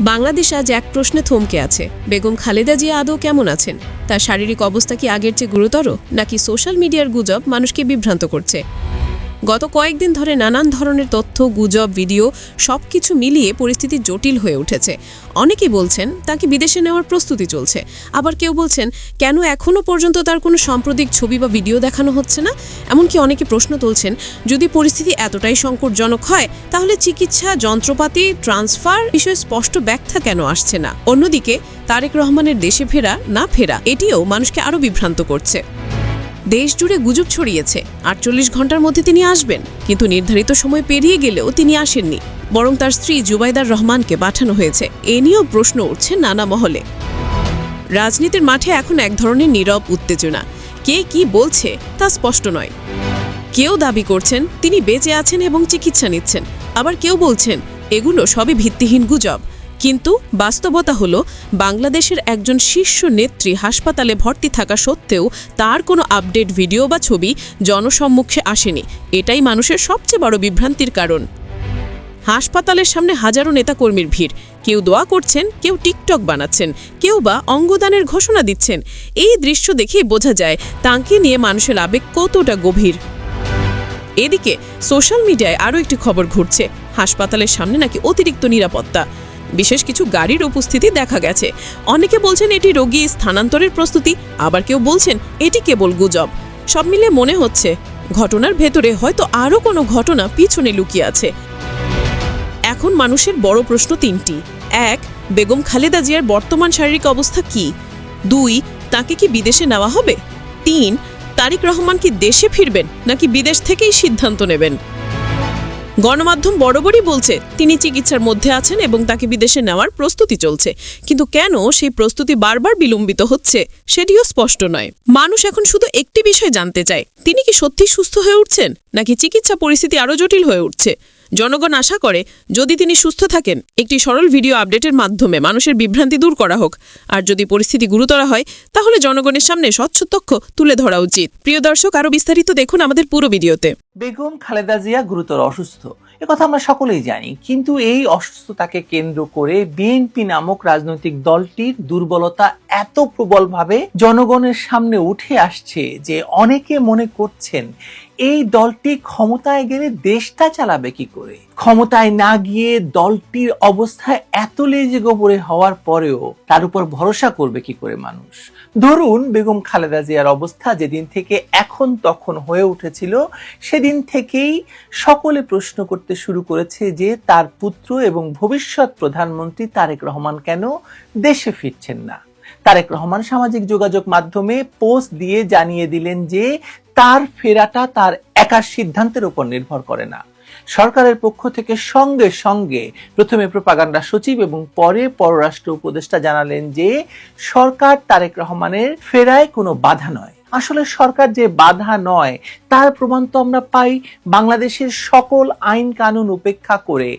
বাংলাদেশ আজ এক প্রশ্নে থমকে আছে। বেগম খালেদা জিয়া আদৌ কেমন আছেন? তার শারীরিক অবস্থা কি আগের চেয়ে গুরুতর? নাকি সোশ্যাল মিডিয়ার গুজব মানুষকে বিভ্রান্ত করছে? গত কয়েকদিন ধরে নানান ধরনের তথ্য, গুজব, ভিডিও সব কিছু মিলিয়ে পরিস্থিতি জটিল হয়ে উঠেছে। অনেকেই বলছেন তাকে বিদেশে নেওয়ার প্রস্তুতি চলছে। আবার কেউ বলছেন, কেন এখনও পর্যন্ত তার কোনো সাম্প্রতিক ছবি বা ভিডিও দেখানো হচ্ছে না? এমনকি অনেকে প্রশ্ন তুলছেন, যদি পরিস্থিতি এতটাই সংকটজনক হয়, তাহলে চিকিৎসা, যন্ত্রপাতি, ট্রান্সফার বিষয়ে স্পষ্ট ব্যাখ্যা কেন আসছে না? অন্যদিকে তারেক রহমানের দেশে ফেরা না ফেরা, এটিও মানুষকে আরও বিভ্রান্ত করছে। দেশ জুড়ে গুজব ছড়িয়েছে। আটচল্লিশ ঘণ্টার মধ্যে তিনি আসবেন, কিন্তু নির্ধারিত সময় পেরিয়ে গেলেও তিনি আসেননি। বরং তার স্ত্রী জুবাইদার রহমানকে পাঠানো হয়েছে। এ নিয়েও প্রশ্ন উঠছে নানা মহলে। রাজনীতির মাঠে এখন এক ধরনের নীরব উত্তেজনা। কে কি বলছে তা স্পষ্ট নয়। কেউ দাবি করছেন, তিনি বেঁচে আছেন এবং চিকিৎসা নিচ্ছেন। আবার কেউ বলছেন, এগুলো সবই ভিত্তিহীন গুজব। কিন্তু বাস্তবতা হল, বাংলাদেশের একজন শীর্ষ নেত্রী হাসপাতালে ভর্তি থাকা সত্ত্বেও তার কোনো আপডেট ভিডিও বা ছবি জনসম্মুখে আসেনি। এটাই মানুষের সবচেয়ে বড় বিভ্রান্তির কারণ। হাসপাতালের সামনে হাজারো নেতাকর্মীর ভিড়। কেউ দোয়া করছেন, কেউ টিকটক বানাচ্ছেন, কেউ বা অঙ্গদানের ঘোষণা দিচ্ছেন। এই দৃশ্য দেখেই বোঝা যায়, তাঁকে নিয়ে মানুষের আবেগ কতটা গভীর। এদিকে, সোশ্যাল মিডিয়ায় আরও একটি খবর ঘুরছে। হাসপাতালের সামনে নাকি অতিরিক্ত নিরাপত্তা। বিশেষ কিছু গাড়ির উপস্থিতি দেখা গেছে। অনেকে বলছেন এটি রোগী স্থানান্তরের প্রস্তুতি, আবার কেউ বলছেন এটি কেবল গুজব। সব মিলে মনে হচ্ছে ঘটনার ভেতরে হয়তো আরও কোনো ঘটনা পিছনে লুকিয়ে আছে। এখন মানুষের বড় প্রশ্ন তিনটি। এক, বেগম খালেদা জিয়ার বর্তমান শারীরিক অবস্থা কি? দুই, তাকে কি বিদেশে নেওয়া হবে? তিন, তারিক রহমান কি দেশে ফিরবেন নাকি বিদেশ থেকেই সিদ্ধান্ত নেবেন? গণমাধ্যম বরাবরই বলছে, তিনি চিকিৎসার মধ্যে আছেন এবং তাকে বিদেশে নেওয়ার প্রস্তুতি চলছে। কিন্তু কেন সেই প্রস্তুতি বারবার বিলম্বিত হচ্ছে, সেটিও স্পষ্ট নয়। মানুষ এখন শুধু একটি বিষয় জানতে চায়, তিনি কি সত্যি সুস্থ হয়ে উঠছেন, নাকি চিকিৎসা পরিস্থিতি আরও জটিল হয়ে উঠছে? জনগণ আশা করে, যদি তিনি সুস্থ থাকেন, একটি সরল ভিডিও আপডেটের মাধ্যমে মানুষের বিভ্রান্তি দূর করা হোক। আর যদি পরিস্থিতি গুরুতর হয়, তাহলে জনগণের সামনে স্বচ্ছ তথ্য তুলে ধরা উচিত। প্রিয় দর্শক, আরও বিস্তারিত দেখুন আমাদের পুরো ভিডিওতে। বেগম খালেদা জিয়া গুরুতর অসুস্থ। একথা আমরা সকলেই জানি। কিন্তু এই অসুস্থতাকে কেন্দ্র করে বিএনপি নামক রাজনৈতিক দলটির দুর্বলতা এত প্রবলভাবে জনগণের সামনে উঠে আসছে যে অনেকে মনে করছেন এই দলটি ক্ষমতায় গেলে দেশটা চালাবে কি করে? ক্ষমতায় না গিয়ে দলটির অবস্থা এত লেজে গোবরে হওয়ার পরেও তার উপর ভরসা করবে কি করে মানুষ? ধরুন বেগম খালেদা জিয়ার অবস্থা যেদিন থেকে এখন তখন হয়ে উঠেছিল, সেদিন থেকেই সকলে প্রশ্ন করতে শুরু করেছে যে তার পুত্র এবং ভবিষ্যৎ প্রধানমন্ত্রী তারেক রহমান কেন দেশে ফিরছেন না? তারেক রহমান সামাজিক যোগাযোগ মাধ্যমে পোস্ট দিয়ে জানিয়ে দিলেন যে তার ফেরাটা তার একার সিদ্ধান্তের উপর নির্ভর করে না। সরকারের পক্ষ থেকে সঙ্গে সঙ্গে প্রথমে প্রপাগান্ডা সচিব এবং পরে পররাষ্ট্র উপদেষ্টা জানালেন যে, সরকার তারেক রহমানের ফেরায় কোনো বাধা নয়। আসলে সরকার যে বাধা নয়, তার প্রমাণ তো আমরা পাই বাংলাদেশের সকল আইন কানুন উপেক্ষা করে।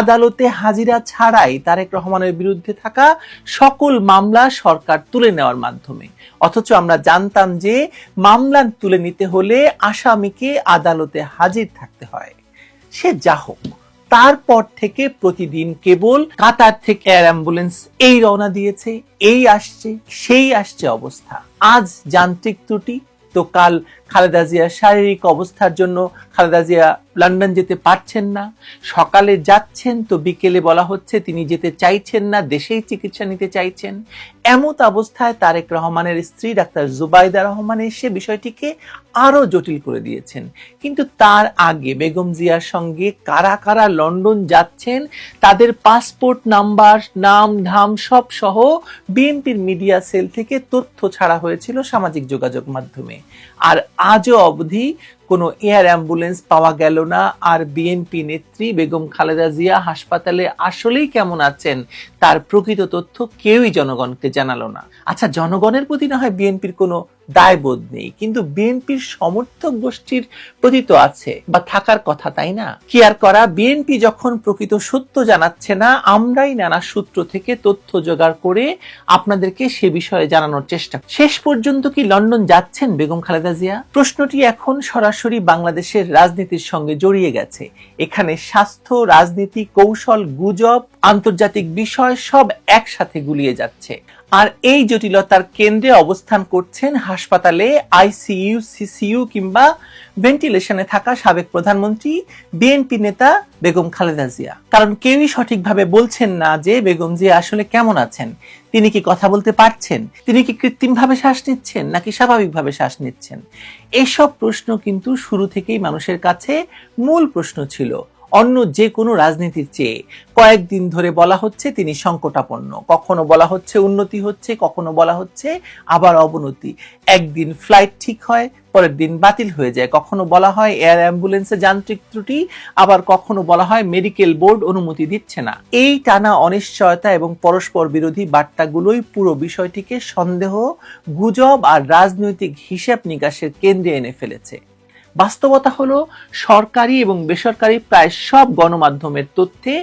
আদালতে হাজিরা ছাড়াই তারেক রহমানের বিরুদ্ধে থাকা সকল মামলা সরকার তুলে নেওয়ার মাধ্যমে। অথচ আমরা জানতাম যে মামলা তুলে নিতে হলে আসামিকে আদালতে হাজির থাকতে হয়। সে যা হোক। তারপর থেকে প্রতিদিন কেবল কাতার থেকে এয়ার অ্যাম্বুলেন্স এই রওনা দিয়েছে, এই আসছে, সেই আসছে অবস্থা। আজ যান্ত্রিক ত্রুটি, তো কাল খালেদা জিয়ার শারীরিক অবস্থার জন্য খালেদা জিয়া লন্ডন যেতে পারছেন না। সকালে যাচ্ছেন তো বিকেলে বলা হচ্ছে তিনি যেতে চাইছেন না, দেশেই চিকিৎসা নিতে চাইছেন। এমত অবস্থায় তারেক রহমানের স্ত্রী ডাক্তার জুবাইদা রহমান এসে বিষয়টিকে আরও জটিল করে দিয়েছেন। কিন্তু তার আগে বেগম জিয়ার সঙ্গে কারা কারা লন্ডন যাচ্ছেন, তাদের পাসপোর্ট নাম্বার, নাম, ধাম সব সহ বিএনপির মিডিয়া সেল থেকে তথ্য ছাড়া হয়েছিল সামাজিক যোগাযোগ মাধ্যমে। আর আজও অবধি কোনো এয়ার অ্যাম্বুলেন্স পাওয়া গেল না, আর বিএনপি নেত্রী বেগম খালেদা জিয়া হাসপাতালে আসলেই কেমন আছেন, তার প্রকৃত তথ্য কেউই জনগণকে জানালো না। আচ্ছা জনগণের প্রতি না হয় বিএনপির কোনো দায়বোধ নেই, কিন্তু বিএনপির সমর্থক গোষ্ঠীর প্রতি তো আছে, বা থাকার কথা তাই না? কি আর করা, বিএনপি যখন প্রকৃত সত্য জানাচ্ছে না, আমরাই নানা সূত্র থেকে তথ্য জোগাড় করে আপনাদেরকে সে বিষয়ে জানানোর চেষ্টা। শেষ পর্যন্ত কি লন্ডন যাচ্ছেন বেগম খালেদা জিয়া? প্রশ্নটি এখন সরাসরি সরাসরি বাংলাদেশের রাজনীতির সঙ্গে জড়িয়ে গেছে। এখানে স্বাস্থ্য, রাজনীতি, কৌশল, গুজব, আন্তর্জাতিক বিষয় সব একসাথে গুলিয়ে যাচ্ছে। আর এই জটিলতার কেন্দ্রে অবস্থান করছেন হাসপাতালে, আইসিইউ, সিসিইউ কিংবা ভেন্টিলেশনে থাকা সাবেক প্রধানমন্ত্রী, বিএনপি নেতা বেগম খালেদা জিয়া। কারণ কেউই সঠিকভাবে বলছেন না যে বেগম জিয়া আসলে কেমন আছেন। তিনি কি কথা বলতে পারছেন? তিনি কি কৃত্রিমভাবে শ্বাস নিচ্ছেন নাকি স্বাভাবিকভাবে শ্বাস নিচ্ছেন? এসব প্রশ্ন কিন্তু শুরু থেকেই মানুষের কাছে মূল প্রশ্ন ছিল। অন্য যে কোনো রাজনীতির চেয়ে কয়েকদিন ধরে বলা হচ্ছে তিনি সংকটাপন্ন। কখনো বলা হচ্ছে উন্নতি হচ্ছে, কখনো বলা হচ্ছে আবার অবনতি। একদিন ফ্লাইট ঠিক হয়, পরের দিন বাতিল হয়ে যায়। কখনো বলা হয় এয়ার অ্যাম্বুলেন্সে যান্ত্রিক ত্রুটি, আবার কখনো বলা হয় মেডিকেল বোর্ড অনুমতি দিচ্ছে না। এই টানা অনিশ্চয়তা এবং পরস্পর বিরোধী বার্তাগুলোই পুরো বিষয়টিকে সন্দেহ, গুজব আর রাজনৈতিক হিসাব নিকাশের কেন্দ্রে এনে ফেলেছে। বাস্তবতা হলো সরকারি এবং বেসরকারি প্রায় সব গণমাধ্যমের তথ্যে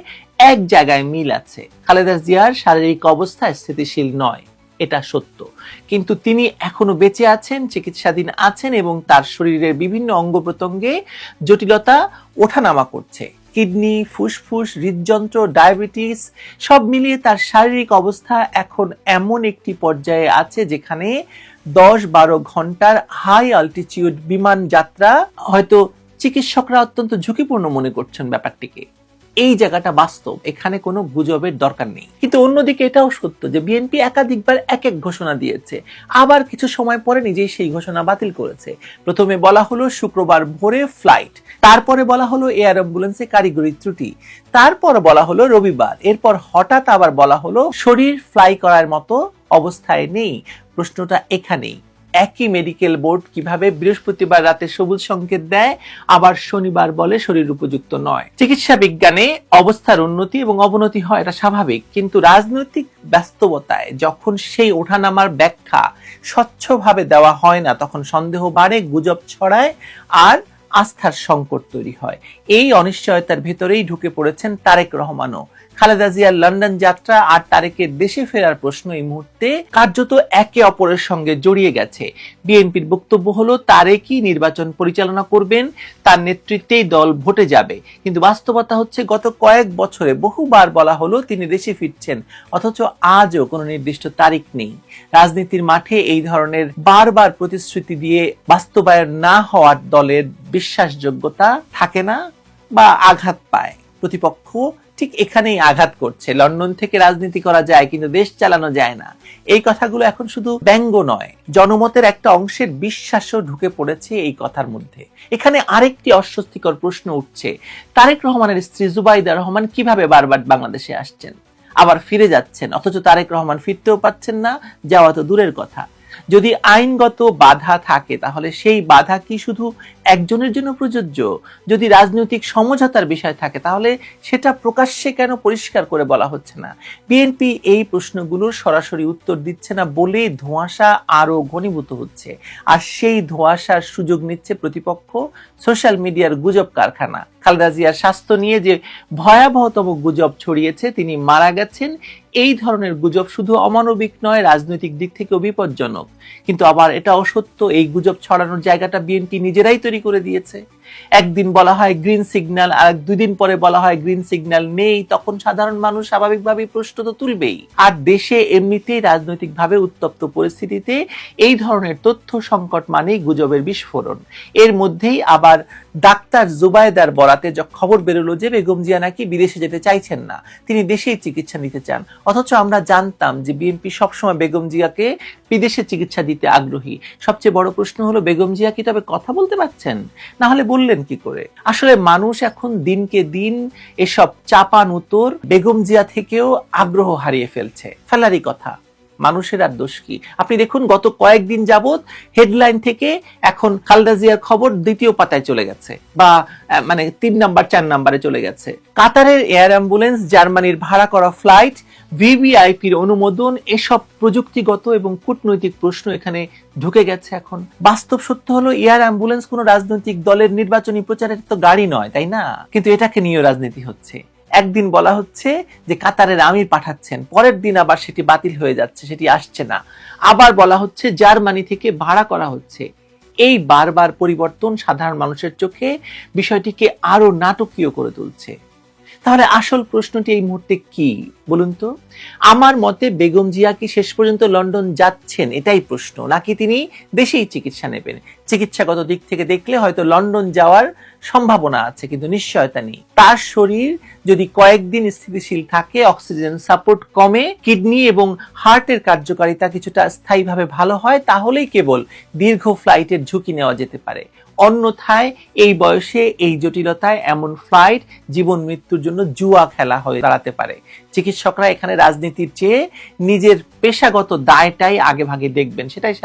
এক জায়গায় মিল আছে। খালেদা জিয়ার শারীরিক অবস্থা স্থিতিশীল নয়, এটা সত্য। কিন্তু তিনি এখনও বেঁচে আছেন, চিকিৎসাধীন আছেন এবং তার শরীরের বিভিন্ন অঙ্গ প্রত্যঙ্গে জটিলতা ওঠানামা করছে। কিডনি, ফুসফুস, হৃদযন্ত্র, ডায়াবেটিস, সব মিলিয়ে তার শারীরিক অবস্থা এখন এমন একটি পর্যায়ে আছে যেখানে দশ বারো ঘণ্টার হাই অল্টিটিউড বিমান যাত্রা হয়তো চিকিৎসকরা অত্যন্ত ঝুঁকিপূর্ণ মনে করছেন ব্যাপারটিকে। এই জায়গাটা বাস্তব, এখানে কোনো গুজবের দরকার নেই। কিন্তু অন্যদিকে এটাও সত্য যে বিএনপি একাধিকবার এক এক ঘোষণা দিয়েছে। আবার কিছু সময় পরে নিজেই সেই ঘোষণা বাতিল করেছে। প্রথমে বলা হলো শুক্রবার ভোরে ফ্লাইট তারপরে বলা হলো এয়ার অ্যাম্বুলেন্সে কারিগরি ত্রুটি, তারপর বলা হলো রবিবার, এরপর হঠাৎ আবার বলা হলো শরীর ফ্লাই করার মতো অবস্থায় নেই। প্রশ্নটা এখানেই। একই মেডিকেল বোর্ড কীভাবে বৃহস্পতিবার রাতে সবুজ সংকেত দেয়, আবার শনিবার বলে শরীর উপযুক্ত নয়। চিকিৎসা বিজ্ঞানে অবস্থার উন্নতি এবং অবনতি হয় এটা স্বাভাবিক, কিন্তু রাজনৈতিক ব্যস্ততায় যখন সেই ওঠানামার ব্যাখ্যা স্বচ্ছভাবে দেওয়া হয় না, তখন সন্দেহ বাড়ে, গুজব ছড়ায় আর আস্থার সংকট তৈরি হয়। এই অনিশ্চয়তার ভেতরেই ঢুকে পড়েছেন তারেক রহমানও। খালেদা জিয়ার লন্ডন যাত্রা আর তারেকের দেশে ফেরার প্রশ্ন এই মুহূর্তে কার্যত একে অপরের সঙ্গে জড়িয়ে গেছে। বিএনপির বক্তব্য হলো, তারেকই নির্বাচন পরিচালনা করবেন, তার নেতৃত্বেই দল ভোটে যাবে। কিন্তু বাস্তবতা হচ্ছে, গত কয়েক বছরে বহুবার বলা হলো তিনি দেশে ফিরছেন, অথচ আজও কোনো নির্দিষ্ট তারিখ নেই। রাজনীতির মাঠে এই ধরনের বারবার প্রতিশ্রুতি দিয়ে বাস্তবায়ন না হওয়ার দলের বিশ্বাসযোগ্যতা থাকে না বা আঘাত পায়। প্রতিপক্ষ ঠিক এখানেই আঘাত করছে। লন্ডন থেকে রাজনীতি করা যায় কিন্তু দেশ চালানো যায় না। এই কথাগুলো এখন শুধু ব্যঙ্গ নয়, জনমতের একটা অংশের বিশ্বাসও ঢুকে পড়েছে এই কথার মধ্যে। এখানে আরেকটি অস্বস্তিকর প্রশ্ন উঠছে, তারেক রহমানের স্ত্রী জুবাইদা রহমান কীভাবে বারবার বাংলাদেশে আসছেন? আবার ফিরে যাচ্ছেন, অথচ তারেক রহমান ফিরতেও পাচ্ছেন না, যাওয়া তো দূরের কথা। যদি আইনগত বাধা থাকে, তাহলে সেই বাধা কি শুধু একজনের জন্য প্রযোজ্য? যদি রাজনৈতিক সমঝোতার বিষয় থাকে, তাহলে সেটা প্রকাশ্যে কেন পরিষ্কার করে বলা হচ্ছে না? বিএনপি এই প্রশ্নগুলোর সরাসরি উত্তর দিচ্ছে না বলে ধোঁয়াশা আরও ঘনীভূত হচ্ছে। আর সেই ধোঁয়াশার সুযোগ নিচ্ছে প্রতিপক্ষ, সোশ্যাল মিডিয়ার গুজব কারখানা। খালেদা জিয়ার স্বাস্থ্য নিয়ে যে ভয়াবহতম গুজব ছড়িয়েছে, তিনি মারা গেছেন। এই ধরনের গুজব শুধু অমানবিক নয়, রাজনৈতিক দিক থেকেও বিপজ্জনক। কিন্তু আবার এটা অসত্য, এই গুজব ছড়ানোর জায়গাটা বিএনপি নিজেরাই তৈরি করে দিয়েছে। একদিন বলা হয় গ্রিন সিগন্যাল আর দুই দিন পরে বলা হয় গ্রিন সিগন্যাল নেই। তখন সাধারণ মানুষ স্বাভাবিকভাবেই প্রশ্ন তো তুলবেই। আর দেশে এমনিতেই রাজনৈতিকভাবে উত্তপ্ত পরিস্থিতিতে এই ধরনের তথ্য সংকট মানেই গুজবের বিস্ফোরণ। এর মধ্যেই আবার ডাক্তার জুবায়দার বরাতে খবর বেরোলো যে বেগম জিয়া নাকি বিদেশে যেতে চাইছেন না, তিনি দেশেই চিকিৎসা নিতে চান। অথচ আমরা জানতাম যে বিএনপি সবসময় বেগম জিয়াকে বিদেশে চিকিৎসা দিতে আগ্রহী। সবচেয়ে বড় প্রশ্ন হলো, বেগম জিয়া কি তবে কথা বলতে পারছেন? না হলে বললেন কি করে? আসলে মানুষ এখন দিনকে দিন এসব চাপান উত্তর বেগম জিয়া থেকেও আগ্রহ হারিয়ে ফেলছে। ফেলারই কথা। মানুষের আর দোষ কি? আপনি দেখুন, গত কয়েকদিন যাবত হেডলাইন থেকে এখন খালদা জিয়ার খবর দ্বিতীয় পাতায় চলে গেছে বা মানে তিন নাম্বার, চার নাম্বারে চলে গেছে। কাতারের এয়ার অ্যাম্বুলেন্স জার্মানির ভাড়া করা ফ্লাইট ভিভিআইপির অনুমোদন, এসব প্রযুক্তিগত এবং কূটনৈতিক প্রশ্ন এখানে ঢুকে গেছে এখন। বাস্তব সত্য হলো, এয়ার অ্যাম্বুলেন্স কোনো রাজনৈতিক দলের নির্বাচনী প্রচারের তো গাড়ি নয়, তাই না? কিন্তু এটাকে নিয়ে রাজনীতি হচ্ছে। একদিন বলা হচ্ছে যে কাতারের আমির পাঠাচ্ছেন, পরের দিন আবার সেটি বাতিল হয়ে যাচ্ছে, সেটি আসছে না। আবার বলা হচ্ছে জার্মানি থেকে ভাড়া করা হচ্ছে। এই বারবার পরিবর্তন সাধারণ মানুষের চোখে বিষয়টিকে আরও নাটকীয় করে তুলছে। তাহলে আসল প্রশ্নটি এই মুহূর্তে কি? বলুন তো। আমার মতে বেগম জিয়া কি শেষ পর্যন্ত লন্ডন যাচ্ছেন? এটাই প্রশ্ন। নাকি তিনি দেশেই চিকিৎসা নেবেন? চিকিৎসাগত দিক থেকে দেখলে হয়তো লন্ডন যাওয়ার সম্ভাবনা আছে, কিন্তু নিশ্চয়তা নেই। তার শরীর যদি কয়েকদিন স্থিতিশীল থাকে, অক্সিজেন সাপোর্ট কমে, কিডনি এবং হার্টের কার্যকারিতা কিছুটা স্থায়ীভাবে ভালো হয়, তাহলেই কেবল দীর্ঘ ফ্লাইটের ঝুঁকি নেওয়া যেতে পারে। অন্যথায় এই বয়সে, এই জটিলতায় এমন ফ্লাইট জীবন মৃত্যুর জন্য জুয়া খেলা হয়ে দাঁড়াতে পারে চিকিৎসকরা এখানে রাজনীতির চেয়ে নিজের পেশাগত দায়টাই আগে ভাগে দেখবেন, সেটাই।